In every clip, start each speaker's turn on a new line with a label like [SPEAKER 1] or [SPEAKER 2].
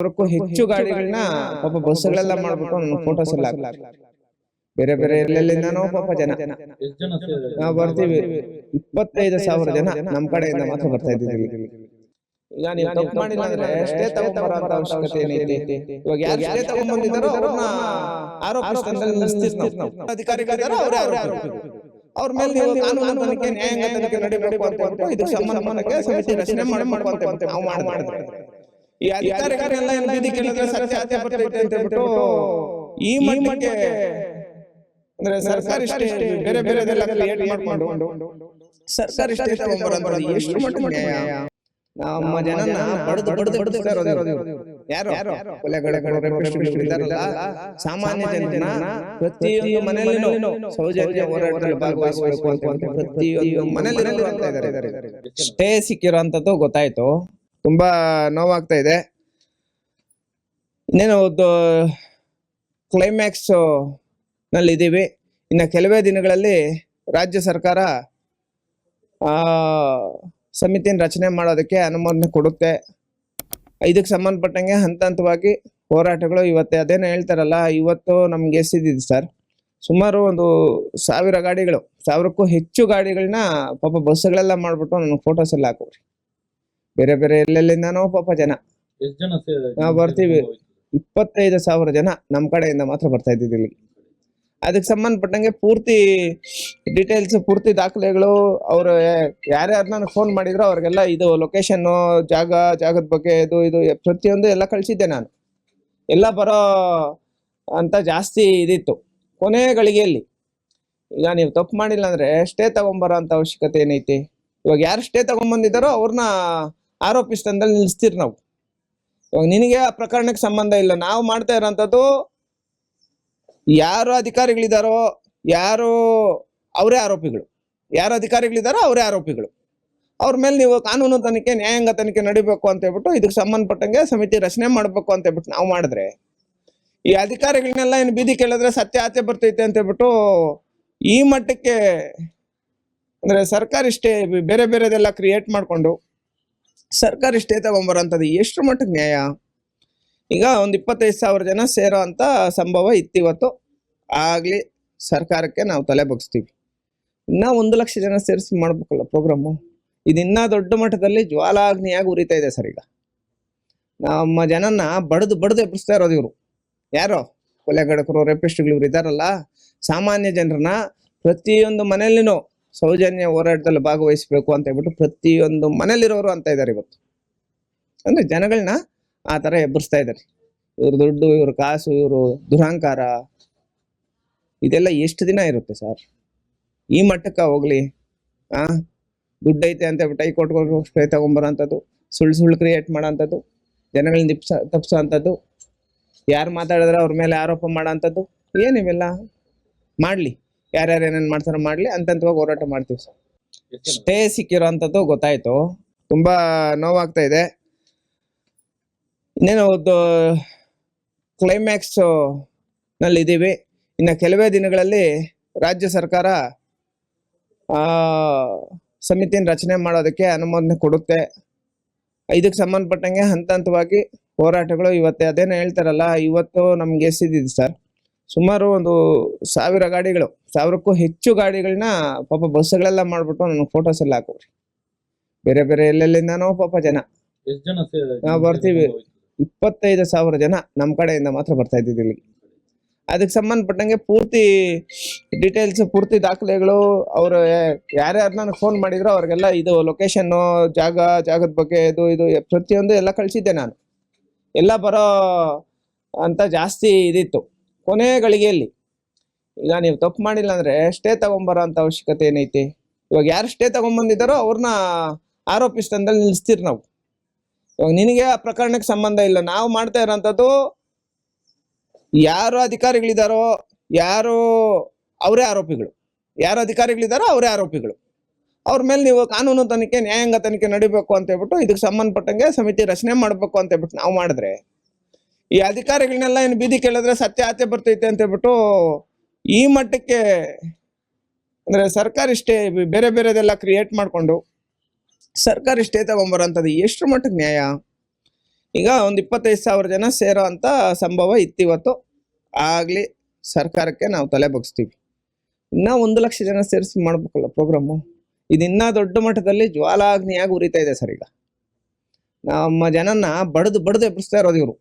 [SPEAKER 1] ಹೆಚ್ಚು ಗಾಡಿಗಳನ್ನ ಪಾಪ ಬಸ್ಗಳೆಲ್ಲ ಮಾಡ್ಬಿಟ್ಟು ನನ್ನ ಫೋಟೋಸ್ ಎಲ್ಲ ಹಾಕ್ತಾರೆ. ಬೇರೆ ಬೇರೆ ಎಲ್ಲೆಲ್ಲಿಂದನೋ ಪಾಪ ಜನ.
[SPEAKER 2] ಎಷ್ಟ್ ಜನ ಸೇರಿದ್ದಾರೆ?
[SPEAKER 1] ನಾವು ಬರ್ತೀವಿ. ಇಪ್ಪತ್ತೈದು ಸಾವಿರ ಜನ ನಮ್ ಕಡೆಯಿಂದ ಮಾತ್ರ ಬರ್ತಾ ಇದ್ದೀವಿ ಇಲ್ಲಿ. ಈಗ ನೀವು ತಪ್ಪು ಮಾಡಿಲ್ಲ ಅಂದ್ರೆ ಸ್ಟೇ ತಗೊಂಬರೋ ಅಂತ ಅವಶ್ಯಕತೆ ಏನೈತಿ ಇವಾಗ ಯಾರು ಸ್ಟೇ ತಗೊಂಡ್ಬಂದಿದ್ದಾರೋ ಅವ್ರನ್ನ ಆರೋಪ ಸ್ಥಾನದಲ್ಲಿ ನಿಲ್ಲಿಸ್ತೀವಿ ನಾವು. ಅಧಿಕಾರಿಗಳಿದಾರೋ ಅವ್ರೇ ಮೇಲೆ ನೀವು ಕಾನೂನು ತನಿಖೆ ನ್ಯಾಯಾಂಗ ತನಿಖೆ ನಡಿಬೇಕು ಅಂತ ಹೇಳ್ಬಿಟ್ಟು ಇದಕ್ಕೆ ಸಂಬಂಧಪಟ್ಟಂಗೆ ಸಮಿತಿ ರಚನೆ ಮಾಡಿ ಮಾಡ್ಕೊಂತ ನಾವು ಮಾಡಿದ್ರೆ ಈ ಅಧಿಕಾರಿಗಳನ್ನೆಲ್ಲ ಏನ್ ಬೀದಿ ಕೇಳಿದ್ರೆ ಸತ್ಯ ಸತ್ಯ ಬರ್ತೈತೆ ಅಂತ ಹೇಳ್ಬಿಟ್ಟು ಈ ಮಟ್ಟಕ್ಕೆ ಅಂದ್ರೆ ಸರ್ಕಾರಿ ಇಷ್ಟೇ ಬೇರೆ ಬೇರೆದೆಲ್ಲ ಕ್ರಿಯೇಟ್ ಮಾಡ್ಕೊಂಡು ಸರ್ಕಾರಿ ತಗೊಂಡ್ಬರೋದು ಎಷ್ಟು ಮಟ್ಟಿಗೆ ನಮ್ಮ ಜನನ ಬಡದು ಬಡದು ಬಡದು ಯಾರು? ಸಾಮಾನ್ಯ ಜನ ಪ್ರತಿಯೊಂದು ಮನೆಯಲ್ಲಿನೂ ಸೌಜನ್ಯ ಹೋರಾಟದಲ್ಲಿ ಭಾಗವಹಿಸಬೇಕು ಅಂತ ಪ್ರತಿಯೊಂದು ಮನೆಯಲ್ಲಿ ಸ್ಟೇ ಸಿಕ್ಕಿರೋ ಸಿಕ್ಕಿರೋಂಥದ್ದು ಗೊತ್ತಾಯ್ತು. ತುಂಬಾ ನೋವಾಗ್ತಾ ಇದೆ. ಇನ್ನೇನು ಕ್ಲೈಮ್ಯಾಕ್ಸ್ನಲ್ಲಿ ಇದ್ದೀವಿ ಇನ್ನು ಕೆಲವೇ ದಿನಗಳಲ್ಲಿ ರಾಜ್ಯ ಸರ್ಕಾರ ಸಮಿತಿನ ರಚನೆ ಮಾಡೋದಕ್ಕೆ ಅನುಮೋದನೆ ಕೊಡುತ್ತೆ. ಇದಕ್ಕೆ ಸಂಬಂಧಪಟ್ಟಂಗೆ ಹಂತ ಹಂತವಾಗಿ ಹೋರಾಟಗಳು ಇವತ್ತೇ, ಅದೇನೋ ಹೇಳ್ತಾರಲ್ಲ, ಇವತ್ತು ನಮ್ಗೆ ಎಷ್ಟಿದೆ ಸರ್. ಸುಮಾರು ಒಂದು ಸಾವಿರ ಗಾಡಿಗಳು, ಸಾವಿರಕ್ಕೂ ಹೆಚ್ಚು ಗಾಡಿಗಳನ್ನ ಪಾಪ ಬಸ್ಸುಗಳೆಲ್ಲ ಮಾಡ್ಬಿಟ್ಟು ನನ್ನ ಫೋಟೋಸ್ ಎಲ್ಲ ಹಾಕೋರಿ ಬೇರೆ ಬೇರೆ ಎಲ್ಲೆಲ್ಲಿಂದನೋ ಪಾಪ ಜನ.
[SPEAKER 2] ಎಷ್ಟು ಜನ ಸೇರಿದ್ದಾರೆ?
[SPEAKER 1] ನಾವು ಬರ್ತೀವಿ. ಇಪ್ಪತ್ತೈದು ಸಾವಿರ ಜನ ನಮ್ಮ ಕಡೆಯಿಂದ ಮಾತ್ರ ಬರ್ತಾ ಇದ್ದಿದ್ದು ಇಲ್ಲಿ. ಅದಕ್ಕೆ ಸಂಬಂಧಪಟ್ಟಂಗೆ ಪೂರ್ತಿ ಡೀಟೇಲ್ಸ್ ಪೂರ್ತಿ ದಾಖಲೆಗಳು ಅವರು ಯಾರ್ಯಾರು ನನಗೆ ಫೋನ್ ಮಾಡಿದ್ರು ಅವ್ರಿಗೆಲ್ಲ ಇದು ಲೊಕೇಶನ್ ಜಾಗ ಜಾಗದ ಬಗ್ಗೆ ಇದು ಇದು ಪ್ರತಿಯೊಂದು ಎಲ್ಲ ಕಳಿಸಿದ್ದೆ ನಾನು. ಎಲ್ಲ ಬರೋ ಅಂತ ಜಾಸ್ತಿ ಇದಿತ್ತು. ಕೊನೆ ಗಳಿಗೆಯಲ್ಲಿ. ಈಗ ನೀವು ತಪ್ಪು ಮಾಡಿಲ್ಲ ಅಂದ್ರೆ ಸ್ಟೇ ತಗೊಂಬರೋ ಅಂತ ಅವಶ್ಯಕತೆ ಏನೈತಿ? ಇವಾಗ ಯಾರು ಸ್ಟೇ ತಗೊಂಬಂದಿದ್ದಾರೋ ಅವ್ರನ್ನ ಆರೋಪಿ ಸ್ಥಾನದಲ್ಲಿ ನಿಲ್ಲಿಸ್ತೀರಿ ನಾವು. ಇವಾಗ ನಿನಗೆ ಆ ಪ್ರಕರಣಕ್ಕೆ ಸಂಬಂಧ ಇಲ್ಲ. ನಾವು ಮಾಡ್ತಾ ಇರೋಂಥದ್ದು ಯಾರು ಅಧಿಕಾರಿಗಳಿದಾರೋ ಯಾರು ಅವರೇ ಆರೋಪಿಗಳು. ಯಾರು ಅಧಿಕಾರಿಗಳಿದಾರೋ ಅವರೇ ಆರೋಪಿಗಳು. ಅವ್ರ ಮೇಲೆ ನೀವು ಕಾನೂನು ತನಿಖೆ, ನ್ಯಾಯಾಂಗ ತನಿಖೆ ನಡಿಬೇಕು ಅಂತ ಹೇಳ್ಬಿಟ್ಟು ಇದಕ್ಕೆ ಸಂಬಂಧಪಟ್ಟಂಗೆ ಸಮಿತಿ ರಚನೆ ಮಾಡಬೇಕು ಅಂತ ಹೇಳ್ಬಿಟ್ಟು ನಾವು ಮಾಡಿದ್ರೆ, ಈ ಅಧಿಕಾರಿಗಳನ್ನೆಲ್ಲ ಏನು ಬೀದಿ ಕೇಳಿದ್ರೆ ಸತ್ಯ ಆಚೆ ಬರ್ತೈತೆ ಅಂತ ಹೇಳ್ಬಿಟ್ಟು ಈ ಮಟ್ಟಕ್ಕೆ ಅಂದ್ರೆ ಸರ್ಕಾರ ಇಷ್ಟೇ ಬೇರೆ ಬೇರೆದೆಲ್ಲ ಕ್ರಿಯೇಟ್ ಮಾಡ್ಕೊಂಡು ಸರ್ಕಾರಿ ಇಷ್ಟೇ ತಗೊಂಬರೋಂಥದ್ದು ಎಷ್ಟು ಮಟ್ಟಕ್ಕೆ ನ್ಯಾಯ? ಈಗ ಒಂದು ಇಪ್ಪತ್ತೈದು ಸಾವಿರ ಜನ ಸೇರೋ ಅಂಥ ಸಂಭವ ಇತ್ತಿವತ್ತು. ಆಗಲಿ ಸರ್ಕಾರಕ್ಕೆ ನಾವು ತಲೆ ಬಗ್ಸ್ತೀವಿ. ಇನ್ನೂ ಒಂದು ಲಕ್ಷ ಜನ ಸೇರಿಸಿ ಮಾಡ್ಬೇಕಲ್ಲ ಪ್ರೋಗ್ರಾಮು ಇದಿನ್ನ ದೊಡ್ಡ ಮಟ್ಟದಲ್ಲಿ ಜ್ವಾಲಾಗ್ನಿಯಾಗಿ ಉರಿತಾ ಇದೆ ಸರ್ ಈಗ. ನಮ್ಮ ಜನನ ಬಡದು ಬಡದು ಎಬ್ಬಿಸ್ತಾ ಇರೋದು ಇವರು. ಯಾರೋ? ಕೊಲೆಗಡಕರು ರೇಪಿಸ್ಟ್ಗಳು ಇವ್ರು ಇದ್ದಾರಲ್ಲ. ಸಾಮಾನ್ಯ ಜನರನ್ನ ಪ್ರತಿಯೊಂದು ಮನೆಯಲ್ಲಿನೂ ಸೌಜನ್ಯ ಹೋರಾಟದಲ್ಲಿ ಭಾಗವಹಿಸಬೇಕು ಅಂತ ಹೇಳ್ಬಿಟ್ಟು ಪ್ರತಿಯೊಂದು ಮನೇಲಿರೋರು ಅಂತ ಇದ್ದಾರೆ ಇವತ್ತು. ಅಂದ್ರೆ ಜನಗಳನ್ನ ಆ ಥರ ಎಬ್ಬರಿಸ್ತಾ ಇದ್ದಾರೆ ಇವ್ರ ದುಡ್ಡು, ಇವ್ರ ಕಾಸು, ಇವರು ದುರಹಂಕಾರ. ಇದೆಲ್ಲ ಎಷ್ಟು ದಿನ ಇರುತ್ತೆ ಸರ್? ಈ ಮಟ್ಟಕ್ಕೆ ಹೋಗ್ಲಿ. ಆ? ದುಡ್ಡೈತೆ ಅಂತ ಹೇಳ್ಬಿಟ್ಟು ಐ ಕೊಟ್ಕೊಂಡು ಸ್ಪ್ರೇ ತಗೊಂಬರೋಂಥದ್ದು. ಸುಳ್ಳು ಸುಳ್ಳು ಕ್ರಿಯೇಟ್ ಮಾಡೋಂಥದ್ದು. ಜನಗಳನ್ನ ನಿಪ್ಸ ತಪ್ಸೋ ಅಂಥದ್ದು ಯಾರು ಮಾತಾಡಿದ್ರೆ ಅವ್ರ ಮೇಲೆ ಆರೋಪ ಮಾಡೋಂಥದ್ದು. ಏನಿವೆಲ್ಲ ಮಾಡಲಿ. ಯಾರ್ಯಾರು ಏನೇನು ಮಾಡ್ತಾರೋ ಮಾಡಲಿ, ಅಂತಂತವಾಗಿ ಹೋರಾಟ ಮಾಡ್ತೀವಿ ಸರ್? ಸ್ಟೇ ಸಿಕ್ಕಿರೋಂಥದ್ದು ಗೊತ್ತಾಯ್ತು. ತುಂಬಾ ನೋವಾಗ್ತಾ ಇದೆ. ಇನ್ನೇನು ಕ್ಲೈಮ್ಯಾಕ್ಸ್ನಲ್ಲಿ ಇದ್ದೀವಿ ಇನ್ನು ಕೆಲವೇ ದಿನಗಳಲ್ಲಿ ರಾಜ್ಯ ಸರ್ಕಾರ ಸಮಿತಿನ ರಚನೆ ಮಾಡೋದಕ್ಕೆ ಅನುಮೋದನೆ ಕೊಡುತ್ತೆ. ಇದಕ್ಕೆ ಸಂಬಂಧಪಟ್ಟಂಗೆ ಹಂತ ಹಂತವಾಗಿ ಹೋರಾಟಗಳು ಇವತ್ತೇ. ಅದೇನೋ ಹೇಳ್ತಾರಲ್ಲ, ಇವತ್ತು ನಮ್ಗೆ ಎಷ್ಟಿದೆ ಸರ್? ಸುಮಾರು ಒಂದು ಸಾವಿರ ಗಾಡಿಗಳು ಸಾವಿರಕ್ಕೂ ಹೆಚ್ಚು ಗಾಡಿಗಳನ್ನ ಪಾಪ ಬಸ್ಗಳೆಲ್ಲ ಮಾಡ್ಬಿಟ್ಟು ನನ್ನ ಫೋಟೋಸ್ ಎಲ್ಲ ಹಾಕೋರಿ. ಬೇರೆ ಬೇರೆ ಎಲ್ಲೆಲ್ಲಿಂದನೋ ಪಾಪ ಜನ.
[SPEAKER 2] ಎಷ್ಟ್ ಜನ ಸೇರಿದ್ದಾರೆ?
[SPEAKER 1] ನಾವು ಬರ್ತೀವಿ. ಇಪ್ಪತ್ತೈದು ಸಾವಿರ ಜನ ನಮ್ಮ ಕಡೆಯಿಂದ ಮಾತ್ರ ಬರ್ತಾ ಇದ್ದಿದ್ದು ಇಲ್ಲಿ. ಅದಕ್ಕೆ ಸಂಬಂಧಪಟ್ಟಂಗೆ ಪೂರ್ತಿ ಡೀಟೇಲ್ಸ್ ಪೂರ್ತಿ ದಾಖಲೆಗಳು ಅವರು ಯಾರ್ಯಾರು ನನಗೆ ಫೋನ್ ಮಾಡಿದ್ರು ಅವ್ರಿಗೆಲ್ಲ ಇದು ಲೊಕೇಶನ್ ಜಾಗ ಜಾಗದ ಬಗ್ಗೆ ಇದು ಇದು ಪ್ರತಿಯೊಂದು ಎಲ್ಲ ಕಳಿಸಿದ್ದೆ ನಾನು. ಎಲ್ಲ ಬರೋ ಅಂತ ಜಾಸ್ತಿ ಇದಿತ್ತು. ಕೊನೆ ಗಳಿಗೆಯಲ್ಲಿ. ಈಗ ನೀವು ತಪ್ಪು ಮಾಡಿಲ್ಲ ಅಂದ್ರೆ ಸ್ಟೇ ತಗೊಂಬರೋ ಅಂತ ಅವಶ್ಯಕತೆ ಏನೈತಿ? ಇವಾಗ ಯಾರು ಸ್ಟೇ ತಗೊಂಡ್ಬಂದಿದ್ದಾರೋ ಅವ್ರನ್ನ ಆರೋಪಿ ಸ್ಥಾನದಲ್ಲಿ ನಿಲ್ಲಿಸ್ತೀರಿ ನಾವು. ಇವಾಗ ನಿನಗೆ ಆ ಪ್ರಕರಣಕ್ಕೆ ಸಂಬಂಧ ಇಲ್ಲ. ನಾವು ಮಾಡ್ತಾ ಇರೋಂಥದ್ದು ಯಾರು ಅಧಿಕಾರಿಗಳಿದಾರೋ ಯಾರು ಅವರೇ ಆರೋಪಿಗಳು. ಯಾರು ಅಧಿಕಾರಿಗಳಿದಾರೋ ಅವರೇ ಆರೋಪಿಗಳು. ಅವ್ರ ಮೇಲೆ ನೀವು ಕಾನೂನು ತನಿಖೆ, ನ್ಯಾಯಾಂಗ ತನಿಖೆ ನಡಿಬೇಕು ಅಂತ ಹೇಳ್ಬಿಟ್ಟು ಇದಕ್ಕೆ ಸಂಬಂಧಪಟ್ಟಂಗೆ ಸಮಿತಿ ರಚನೆ ಮಾಡಬೇಕು ಅಂತ ಹೇಳ್ಬಿಟ್ಟು ನಾವು ಮಾಡಿದ್ರೆ ಈ ಅಧಿಕಾರಿಗಳನ್ನೆಲ್ಲ ಏನು ಬೀದಿ ಕೇಳಿದ್ರೆ ಸತ್ಯ ಆತೆ ಬರ್ತೈತೆ ಅಂತ ಹೇಳ್ಬಿಟ್ಟು ಈ ಮಟ್ಟಕ್ಕೆ ಅಂದ್ರೆ ಸರ್ಕಾರ ಇಷ್ಟೇ ಬೇರೆ ಬೇರೆದೆಲ್ಲ ಕ್ರಿಯೇಟ್ ಮಾಡಿಕೊಂಡು ಸರ್ಕಾರ ಇಷ್ಟೇ ತಗೊಂಬರೋಂಥದ್ದು ಎಷ್ಟು ಮಟ್ಟಕ್ಕೆ ನ್ಯಾಯ? ಈಗ ಒಂದು ಇಪ್ಪತ್ತೈದು ಸಾವಿರ ಜನ ಸೇರೋ ಅಂತ ಸಂಭವ ಇತ್ತಿವತ್ತು. ಆಗಲಿ ಸರ್ಕಾರಕ್ಕೆ ನಾವು ತಲೆ ಬಗ್ಸ್ತೀವಿ. ಇನ್ನೂ ಒಂದು ಲಕ್ಷ ಜನ ಸೇರಿಸಿ ಮಾಡ್ಬೇಕಲ್ಲ ಪ್ರೋಗ್ರಾಮು ಇದು ಇನ್ನೂ ದೊಡ್ಡ ಮಟ್ಟದಲ್ಲಿ ಜ್ವಾಲಾಗ್ನಿಯಾಗಿ ಉರಿತಾ ಇದೆ ಸರ್ ಈಗ. ನಮ್ಮ ಜನನ ಬಡದು ಬಡ್ದು ಎಬ್ಬಿಸ್ತಾ ಇರೋದು ಇವರು.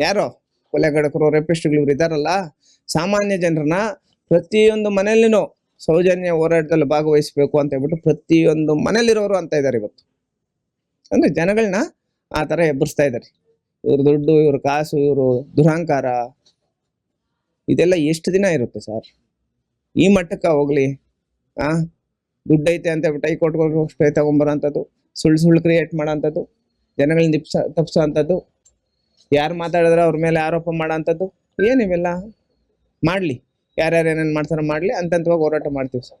[SPEAKER 1] ಯಾರೋ? ಕೊಲೆಗಡಕರು ರೇಪಿಸ್ಟ್ಗಳು ಇದಾರಲ್ಲ? ಸಾಮಾನ್ಯ ಜನರನ್ನ ಪ್ರತಿಯೊಂದು ಮನೆಯಲ್ಲಿನೂ ಸೌಜನ್ಯ ಹೋರಾಟದಲ್ಲಿ ಭಾಗವಹಿಸಬೇಕು ಅಂತ ಹೇಳ್ಬಿಟ್ಟು ಪ್ರತಿಯೊಂದು ಮನೇಲಿರೋರು ಅಂತ ಇದ್ದಾರೆ ಇವತ್ತು. ಅಂದ್ರೆ ಜನಗಳನ್ನ ಆ ತರ ಎಬ್ಬರಿಸ್ತಾ ಇದ್ದಾರೆ ಇವ್ರ ದುಡ್ಡು, ಇವ್ರ ಕಾಸು, ಇವರು ದುರಹಂಕಾರ. ಇದೆಲ್ಲ ಎಷ್ಟು ದಿನ ಇರುತ್ತೆ ಸರ್? ಈ ಮಟ್ಟಕ್ಕೆ ಹೋಗ್ಲಿ. ಆ? ದುಡ್ಡು ಐತೆ ಅಂತ ಹೇಳ್ಬಿಟ್ಟು ಸ್ಪ್ರೇ ಸ್ಟೇ ತಗೊಂಬರೋಂಥದ್ದು. ಸುಳ್ಳು ಸುಳ್ಳು ಕ್ರಿಯೇಟ್ ಮಾಡೋಂಥದ್ದು. ಜನಗಳನ್ನ ದಿಪ್ಸ ತಪ್ಸೋ ಅಂಥದ್ದು ಯಾರು ಮಾತಾಡಿದ್ರೆ ಅವ್ರ ಮೇಲೆ ಆರೋಪ ಮಾಡೋ ಅಂಥದ್ದು ಏನಿವೆಲ್ಲ ಮಾಡಲಿ. ಯಾರ್ಯಾರು ಏನೇನು ಮಾಡ್ತಾರೋ ಮಾಡಲಿ. ಅಂತಂತವಾಗಿ ಹೋರಾಟ ಮಾಡ್ತೀವಿ ಸರ್.